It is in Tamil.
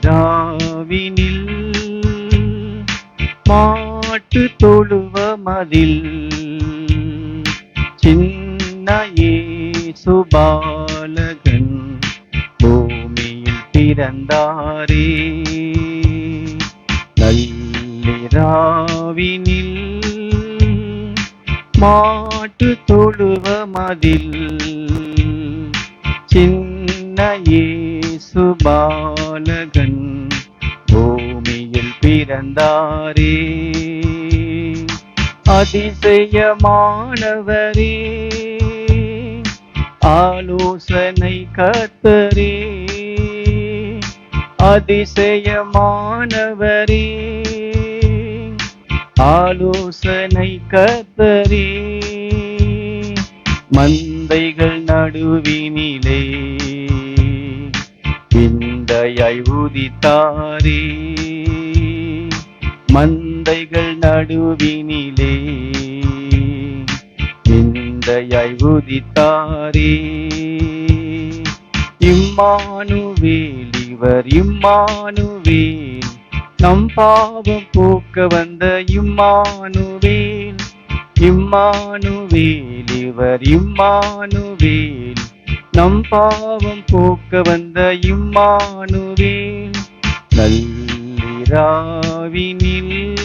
பேராவினில் மாட்டு தொழுவமதில் சின்னையே சுபாலகன் பூமியில் பிறந்தாரே. நள்ளிராவினில் மாட்டு தொழுவமதில் சின்னையே சுபால சுபாலகன் பூமியில் பிறந்தாரே. அதிசயமானவரே. ஆலோசனை கத்தரே அதிசயமானவரே. ஆலோசனை கத்தரே மந்தைகள் நடுவினிலே. பின் மந்தையாய் உதித்தாரே மந்தைகள் நடுவினிலே. விந்தையாய் உதித்தாரே இம்மானுவேல் இவர் இம்மானுவேல். நம் பாவம் போக்க வந்த இம்மானுவேல். இம்மானுவேல் இவர் இம்மானுவேல். நம் பாவம் போக்க வந்த இம்மானுவே நள்ளிராவினில்